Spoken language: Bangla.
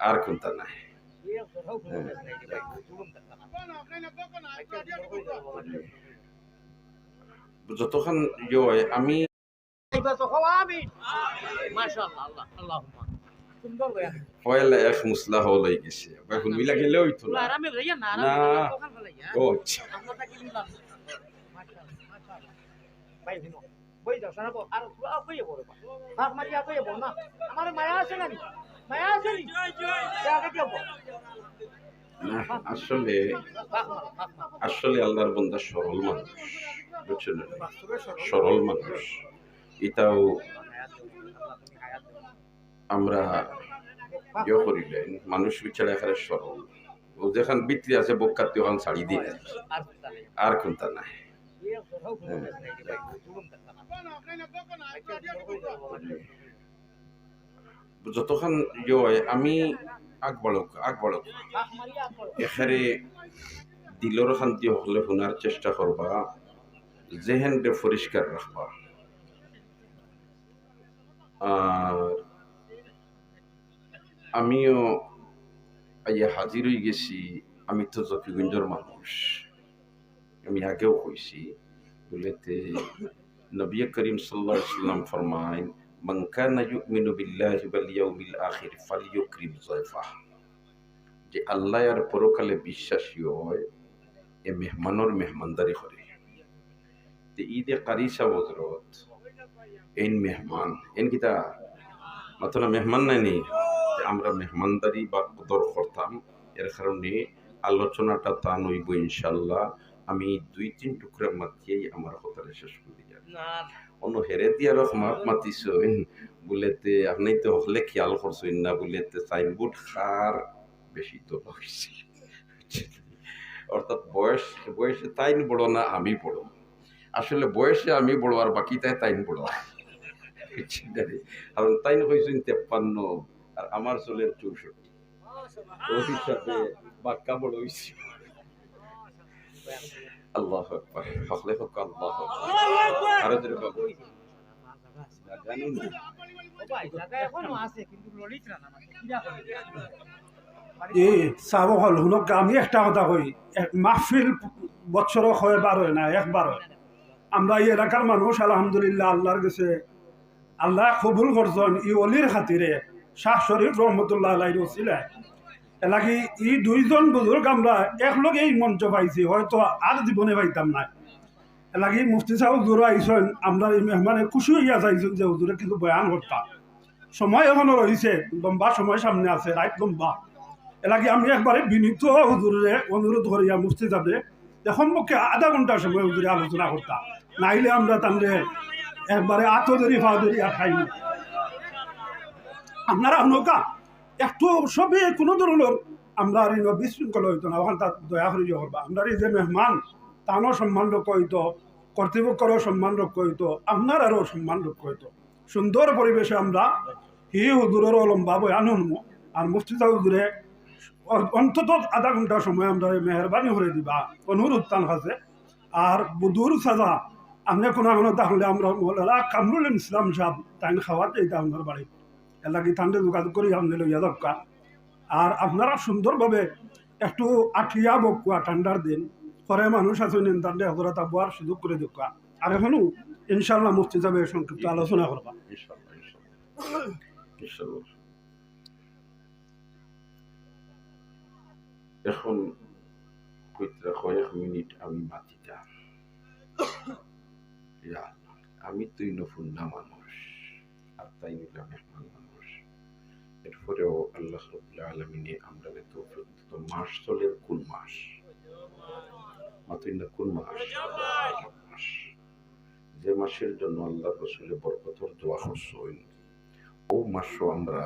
আর কোনটা নাই। যতক্ষণ ইয়ে হয়, আমি না। ও আচ্ছা। আমার মায়া আছে না নি না আসলে আসলে আল্লাহর বন্দা সরল মানুষ বুঝছেন? সরল মানুষ। এটাও আমরা ইয়ে করিলেন মানুষ বিচারে এখানে সরল। ও যেখান বিক্রি আছে বকাত ওখান ছাড়ি দিয়ে আর কোনটা নাই? যতক্ষণ ইয়ে আমি আগ বাড়ক আগ বাড়ক এখানে দিলর শান্তি হলে শোনার চেষ্টা করবা জেহেনকে পরিষ্কার রাখবা আর আমিও আইয়া হাজির হয়ে গেছি আমি তো জকিগঞ্জর মানুষ। আমি আগেও কইছি বলেতে নবী করিম সাল্লাহ সাল্লাম ফরমাইন من كان يؤمن بالله واليوم الآخر فليكرم ضيفه যে আল্লাহ আর পরকালে বিশ্বাসী হয় এ মেহমানোর মেহমানদারি করে তে ঈদে কারিসা হজরত এন মেহমান এন কিতা মাত্র মেহমান নাই নি যে আমরা মেহমানদারি বা কদর করতাম এর কারণে আলোচনাটা তা নইব ইনশাল্লাহ আমি দুই তিন টুকরা মাতিয়েই আমার কথাটা শেষ করে যাই অন্য হেরে দিয়ে আরও মাপ মাতিছেন বলেতে আপনি তো হলে খেয়াল করছেন না বলেতে সাইনবোর্ড খার বেশি তো হয়েছে অর্থাৎ বয়স বয়সে তাইন বড় না আমি বড় আসলে বয়সে আমি বড় আর বাকি তাই তাইন বড় কারণ তাইন হয়েছেন তেপ্পান্ন আর আমার চলের চৌষট্টি ওই হিসাবে বাক্কা বড় হয়েছে আল্লাহ আকবার। হকলে হক আল্লাহ আরও জোরে এই চাব হল। শুনক আমি একটা কথা কই এক মাহফিল বছর হয় বার হয় না একবার হয় আমরা এই এলাকার মানুষ আলহামদুলিল্লাহ আল্লাহর কাছে আল্লাহ কবুল করছেন। ই অলির খাতিরে শাহ শরীফ রহমতুল্লাহ আলাই রসিলে এলাকি ই দুইজন বুজুর্গ আমরা একলগে এই মঞ্চ পাইছি, হয়তো আর জীবনে পাইতাম না এলাকি মুফতি সাহেব হুজুর আইসেন আমরা এই মেহমানে খুশি হইয়া চাইছেন যে হুজুরে কিন্তু বয়ান করতাম সময় এখনও রয়েছে লম্বা সময় সামনে আছে রাইট লম্বা। এলাকি আমি একবারে বিনীত হুজুরে অনুরোধ করিয়া মুফতি যাবে যে সম্পর্কে আধা ঘণ্টা সময় হুজুরে আলোচনা করতাম নাইলে আমরা তাহলে একবারে আতদরি ফাদরি আর খাইনি আপনারা নৌকা একটু সবই কোনো ধরনের আমরা আর বিশৃঙ্খল হইতো না, ওখান তার দয়া করে করবা। আমরা এই যে মেহমান, তানও সম্মান রক্ষ হইতো, কর্তৃপক্ষরও সম্মান রক্ষ হইতো আপনার আরও সম্মান রক্ষ হইতো। সুন্দর পরিবেশে আমরা হি হুজুরেরও লম্বা বয়ান শুনব, আর মুফতিদা হুজুরে অ- অন্তত আধা ঘণ্টা সময় আমরা মেহরবানি করে দিবা অনুরোধ তান কাছে আর বুধুর সাজা আপনি কোনো কোনো তাহলে আমরা কামরুল ইসলাম সাহেব তাই খাওয়াতে এটা আপনার বাড়ি। এলাকি ঠান্ডা যোগাযোগ করি আপনি লইয়া দরকার। আর আপনারা সুন্দরভাবে একটু আঠিয়া বকুয়া ঠান্ডার দিন পরে মানুষ আছেন তান্ডে হজরত আবহাওয়ার সুযোগ করে দেখা আর এখনও ইনশাল্লাহ মুফতি যাবে সংক্ষিপ্ত আলোচনা করবা। এখন কইতরা কয়েক মিনিট আমি মাতিতাম আমি তুই নফুন্না মানুষ মানুষ। এরপরেও আল্লাহ রবুল্লা আলমিনে আমরা মাস চলের কোন মাস? মাতুই না কোন মাস? মাস যে মাসের জন্য আল্লাহ রসুলের বরকতর দোয়া করছেন ও মাসও আমরা